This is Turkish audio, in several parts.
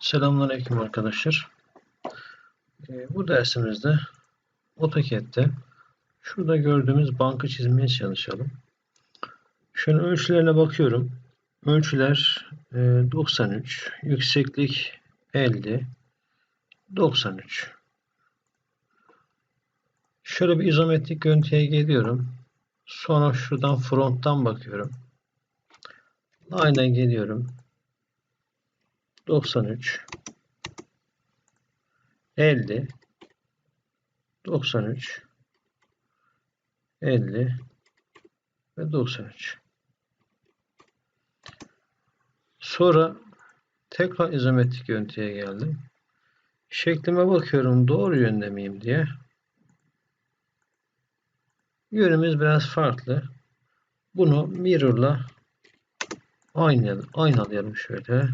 Selamünaleyküm arkadaşlar. Ee, Bu dersimizde AutoCAD'de şurada gördüğümüz bankı çizmeye çalışalım. Şöyle ölçülerine bakıyorum. Ölçüler e, 93, yükseklik 50, 93. Şöyle bir izometrik görüntüye geliyorum. Sonra şuradan fronttan bakıyorum. Aynen geliyorum. 93 50 93 50 ve 93 sonra tekrar izometrik görüntüye geldim. Şeklime bakıyorum doğru yönde miyim diye. Yönümüz biraz farklı. Bunu mirror'la aynalayalım şöyle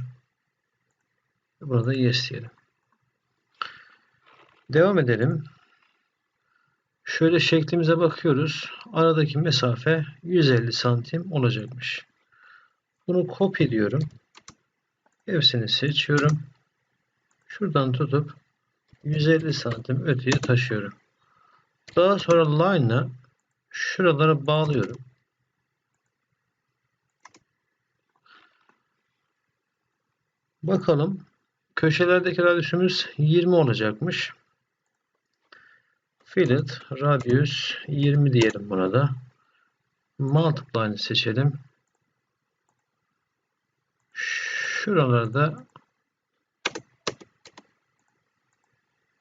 Burada yes diyelim. Devam edelim. Şöyle şeklimize bakıyoruz. Aradaki mesafe 150 santim olacakmış. Bunu copy diyorum. Hepsini seçiyorum. Şuradan tutup 150 santim öteye taşıyorum. Daha sonra line'a şuralara bağlıyorum. Bakalım Köşelerdeki radyüsümüz 20 olacakmış. Fillet radius 20 diyelim buna da. Multiply'ını seçelim. Şuralarda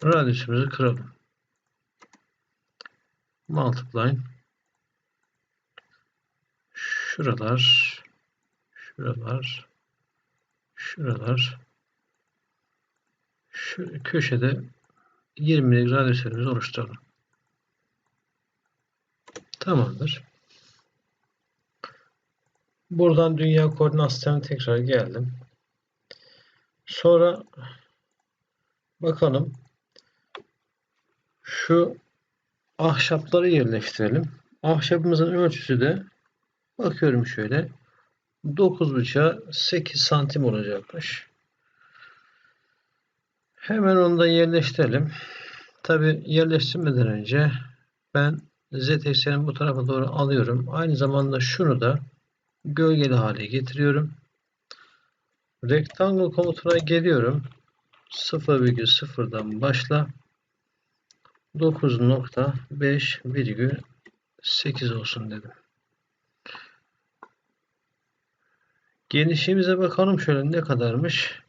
radyüsümüzü kıralım. Multiply şuralar şuralar şuralar şu köşede 20'lik radyüslerimizi oluşturalım. Tamamdır. Buradan dünya koordinat sistemine tekrar geldim. Sonra bakalım şu ahşapları yerleştirelim. Ahşabımızın ölçüsü de bakıyorum şöyle 9.5'a 8 santim olacakmış. Hemen onu da yerleştirelim. Tabi yerleştirmeden önce ben Z eksenini bu tarafa doğru alıyorum. Aynı zamanda şunu da gölgeli hale getiriyorum. Rectangle komutuna geliyorum. 0,0'dan başla. 9.5,8 olsun dedim. Genişliğimize bakalım şöyle ne kadarmış.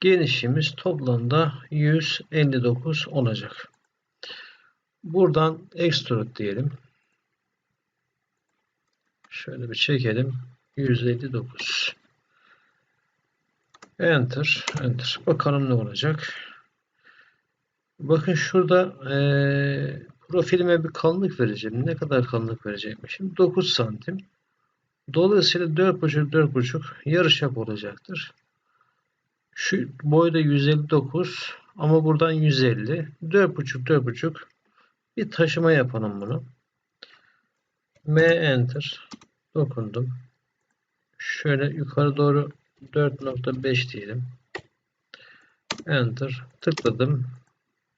Genişliğimiz toplamda 159 olacak. Buradan extrude diyelim. Şöyle bir çekelim. 159. Enter. Enter. Bakalım ne olacak. Bakın şurada e, profilime bir kalınlık vereceğim. Ne kadar kalınlık verecekmişim? 9 santim. Dolayısıyla 4,5 4,5 yarışap olacaktır. Şu boyda 159 ama buradan 150. 4.5 4.5 bir taşıma yapalım bunu. M enter dokundum. Şöyle yukarı doğru 4.5 diyelim. Enter tıkladım.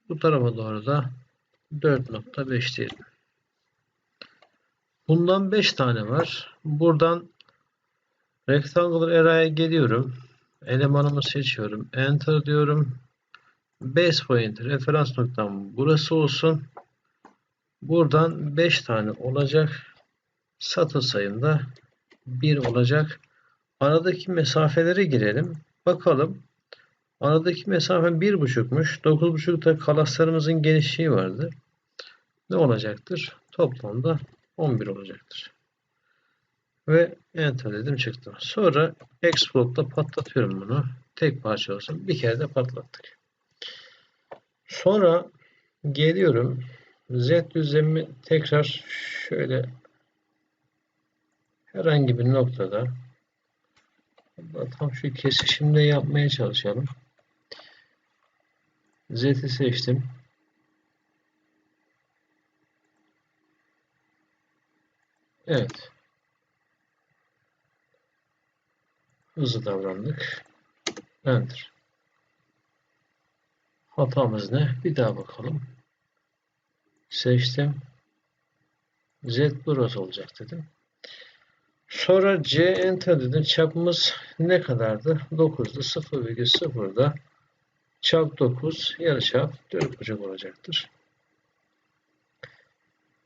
Bu tarafa doğru da 4.5 diyelim. Bundan 5 tane var. Buradan Rectangular Array'a geliyorum elemanımı seçiyorum. Enter diyorum. Base point referans noktam burası olsun. Buradan 5 tane olacak. Satır sayımda 1 olacak. Aradaki mesafelere girelim. Bakalım. Aradaki mesafe 1.5'muş. 9.5'da kalaslarımızın genişliği vardı. Ne olacaktır? Toplamda 11 olacaktır. Ve enter dedim çıktı. Sonra explode patlatıyorum bunu. Tek parça olsun. Bir kere de patlattık. Sonra geliyorum. Z düzlemi tekrar şöyle herhangi bir noktada tam şu kesişimde yapmaya çalışalım. Z'i seçtim. Evet. Hızlı davrandık. Enter. Hatamız ne? Bir daha bakalım. Seçtim. Z burası olacak dedim. Sonra C enter dedim. Çapımız ne kadardı? 9'du. 0,0'da çap 9 yarıçap 4 bucak olacaktır.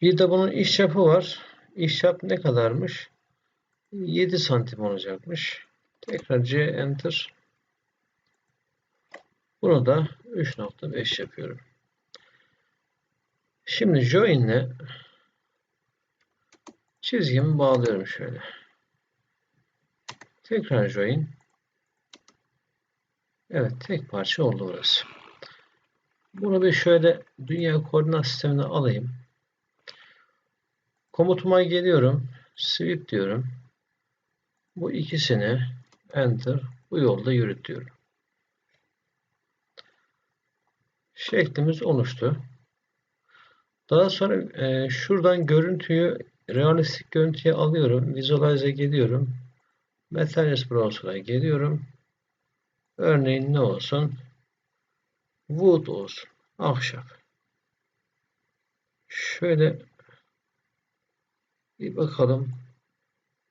Bir de bunun iş çapı var. İş çap ne kadarmış? 7 santim olacakmış. Tekrar C enter. Bunu da 3.5 yapıyorum. Şimdi join ile çizgimi bağlıyorum şöyle. Tekrar join. Evet tek parça oldu burası. Bunu bir şöyle dünya koordinat sistemine alayım. Komutuma geliyorum. Sweep diyorum. Bu ikisini enter bu yolda yürüt diyorum. Şeklimiz oluştu. Daha sonra e, şuradan görüntüyü realistik görüntüye alıyorum. Visualize'e geliyorum. Materials Browser'a geliyorum. Örneğin ne olsun? Wood olsun. Ahşap. Şöyle bir bakalım.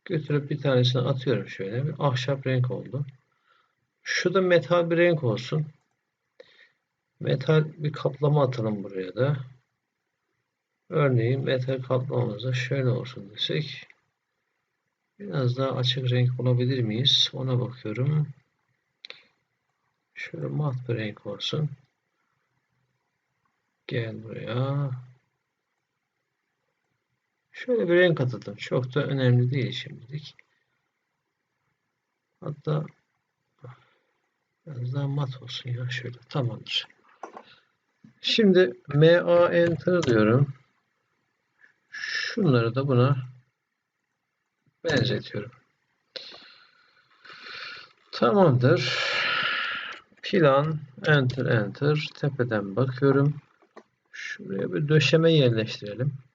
Götürüp bir tanesini atıyorum şöyle. Bir ahşap renk oldu. Şu da metal bir renk olsun. Metal bir kaplama atalım buraya da. Örneğin metal kaplamamızda şöyle olsun desek. Biraz daha açık renk olabilir miyiz? Ona bakıyorum. Şöyle mat bir renk olsun. Gel buraya. Şöyle bir renk atadım. Çok da önemli değil şimdilik. Hatta biraz daha mat olsun ya şöyle. Tamamdır. Şimdi MA Enter diyorum. Şunları da buna benzetiyorum. Tamamdır. Plan Enter Enter tepeden bakıyorum. Şuraya bir döşeme yerleştirelim.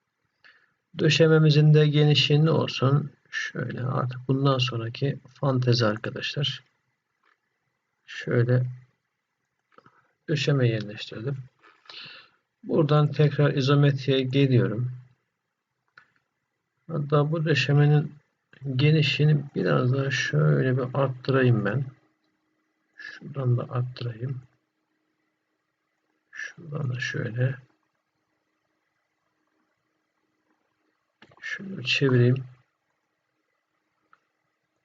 Döşememizin de genişliği ne olsun? Şöyle artık bundan sonraki fantezi arkadaşlar. Şöyle döşeme yerleştirdim. Buradan tekrar izometriye geliyorum. Hatta bu döşemenin genişliğini biraz daha şöyle bir arttırayım ben. Şuradan da arttırayım. Şuradan da şöyle. Şunu çevireyim.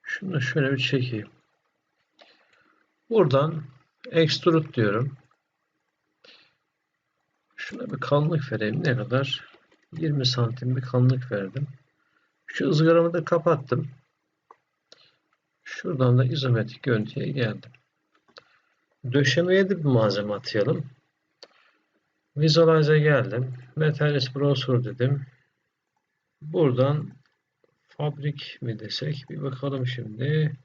Şunu da şöyle bir çekeyim. Buradan extrude diyorum. Şuna bir kalınlık vereyim. Ne kadar? 20 santim bir kalınlık verdim. Şu ızgaramı da kapattım. Şuradan da izometrik görüntüye geldim. Döşemeye de bir malzeme atayalım. Visualize'e geldim. Materials Browser dedim. Buradan fabrik mi desek bir bakalım şimdi.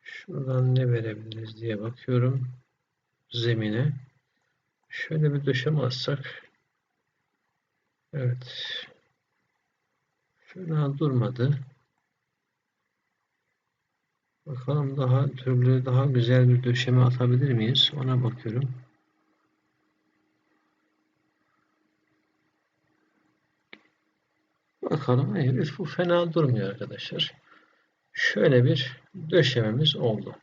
Şuradan ne verebiliriz diye bakıyorum. Zemine. Şöyle bir döşeme atsak. Evet. Fena durmadı. Bakalım daha türlü daha güzel bir döşeme atabilir miyiz? Ona bakıyorum. Bakalım. Evet, bu fena durmuyor arkadaşlar. Şöyle bir döşememiz oldu.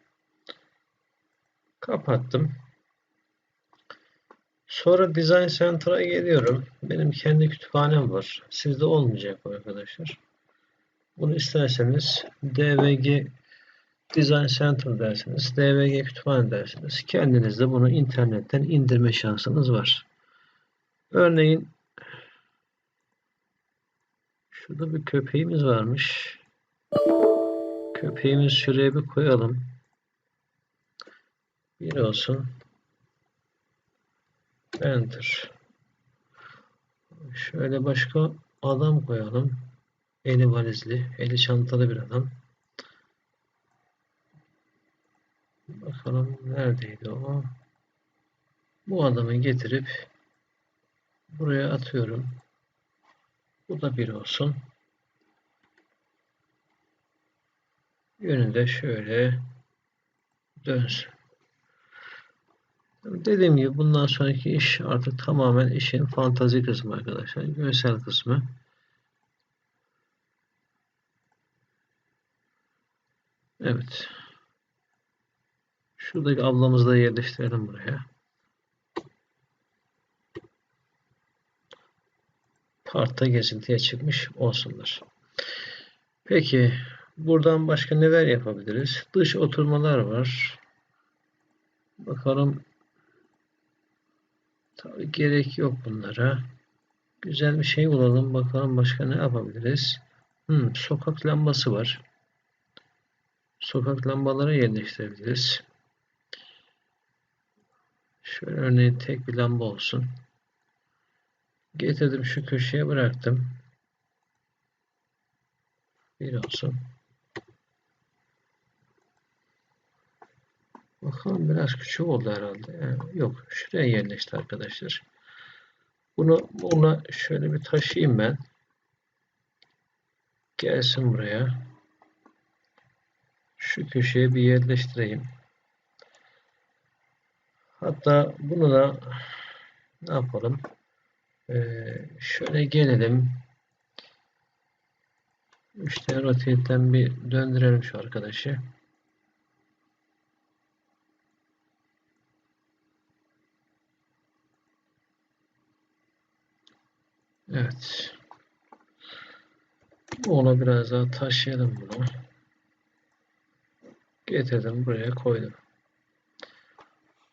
Kapattım. Sonra Design Center'a geliyorum. Benim kendi kütüphanem var. Sizde olmayacak bu arkadaşlar. Bunu isterseniz DVG Design Center dersiniz. DVG kütüphane dersiniz. Kendiniz de bunu internetten indirme şansınız var. Örneğin şurada bir köpeğimiz varmış. Köpeğimiz şuraya bir koyalım. Bir olsun. Enter. Şöyle başka adam koyalım. Eli valizli, eli çantalı bir adam. Bakalım neredeydi o? Bu adamı getirip buraya atıyorum. Bu da bir olsun. Yönünde şöyle dönsün. Dediğim gibi bundan sonraki iş artık tamamen işin fantazi kısmı arkadaşlar. Görsel kısmı. Evet. Şuradaki ablamızı da yerleştirelim buraya. Parkta gezintiye çıkmış olsunlar. Peki buradan başka neler yapabiliriz? Dış oturmalar var. Bakalım. Tabii gerek yok bunlara. Güzel bir şey bulalım. Bakalım başka ne yapabiliriz? Hmm, sokak lambası var. Sokak lambaları yerleştirebiliriz. Şöyle örneğin tek bir lamba olsun. Getirdim şu köşeye bıraktım. Bir olsun. Bakalım biraz küçük oldu herhalde. Yani yok. Şuraya yerleşti arkadaşlar. Bunu buna şöyle bir taşıyayım ben. Gelsin buraya. Şu köşeye bir yerleştireyim. Hatta bunu da ne yapalım? Ee, şöyle gelelim. İşte rotate'den bir döndürelim şu arkadaşı. Evet. Ona biraz daha taşıyalım bunu. Getirdim buraya koydum.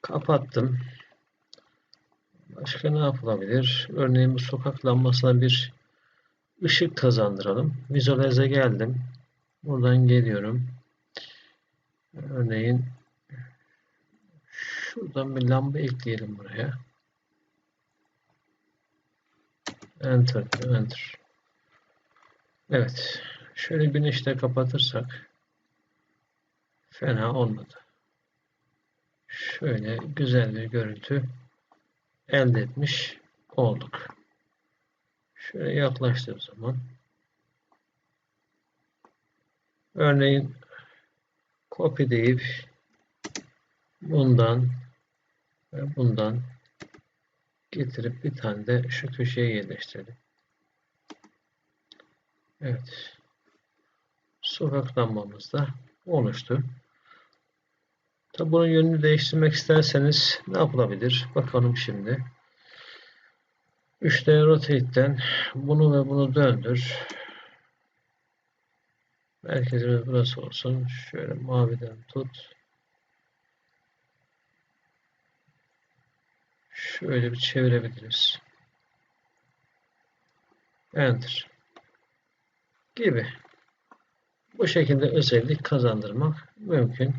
Kapattım. Başka ne yapılabilir? Örneğin bu sokak lambasına bir ışık kazandıralım. Visualize geldim. Buradan geliyorum. Örneğin şuradan bir lamba ekleyelim buraya. Enter, enter. Evet. Şöyle güneşi de kapatırsak fena olmadı. Şöyle güzel bir görüntü elde etmiş olduk. Şöyle yaklaştığım zaman örneğin copy deyip bundan ve bundan getirip bir tane de şu köşeye yerleştirelim. Evet. Sokak lambamız da oluştu. Tabi bunun yönünü değiştirmek isterseniz ne yapılabilir? Bakalım şimdi. 3D Rotate'den bunu ve bunu döndür. Merkezimiz burası olsun. Şöyle maviden tut. Şöyle bir çevirebiliriz. Enter. Gibi. Bu şekilde özellik kazandırmak mümkün.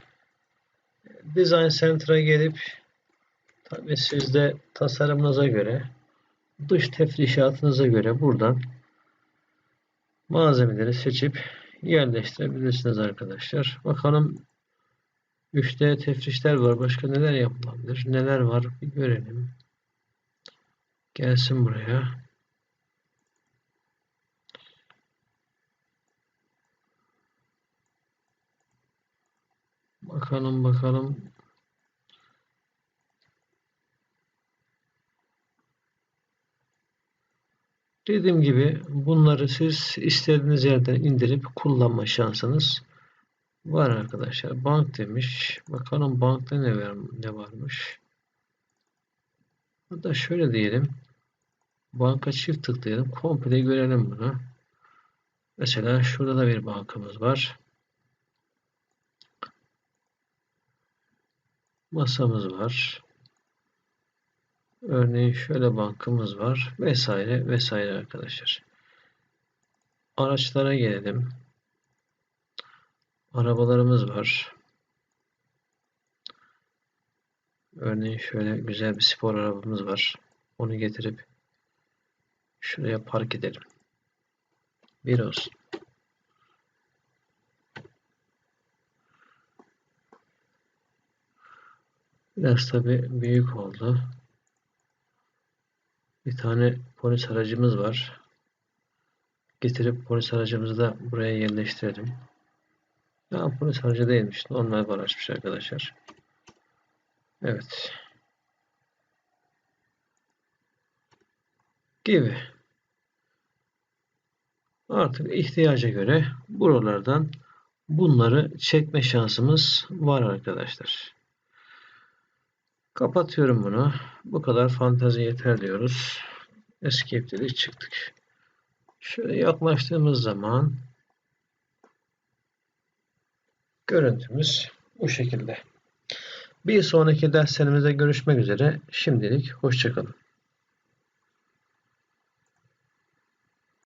Design Center'a gelip tabi siz de tasarımınıza göre dış tefrişatınıza göre buradan malzemeleri seçip yerleştirebilirsiniz arkadaşlar. Bakalım 3D tefrişler var. Başka neler yapılabilir? Neler var? Bir görelim. Gelsin buraya. Bakalım bakalım. Dediğim gibi bunları siz istediğiniz yerden indirip kullanma şansınız var arkadaşlar. Bank demiş. Bakalım bankta ne, var, ne varmış. Hatta şöyle diyelim. Banka çift tıklayalım. Komple görelim bunu. Mesela şurada da bir bankamız var. Masamız var. Örneğin şöyle bankamız var. Vesaire vesaire arkadaşlar. Araçlara gelelim. Arabalarımız var. Örneğin şöyle güzel bir spor arabamız var. Onu getirip şuraya park edelim. Bir olsun. Biraz tabi büyük oldu. Bir tane polis aracımız var. Getirip polis aracımızı da buraya yerleştirelim. Ya polis aracı değilmiş. Normal bir araçmış arkadaşlar. Evet. Gibi. Artık ihtiyaca göre buralardan bunları çekme şansımız var arkadaşlar. Kapatıyorum bunu. Bu kadar fantezi yeter diyoruz. Escape dedik çıktık. Şöyle yaklaştığımız zaman görüntümüz bu şekilde. Bir sonraki derslerimizde görüşmek üzere. Şimdilik hoşçakalın.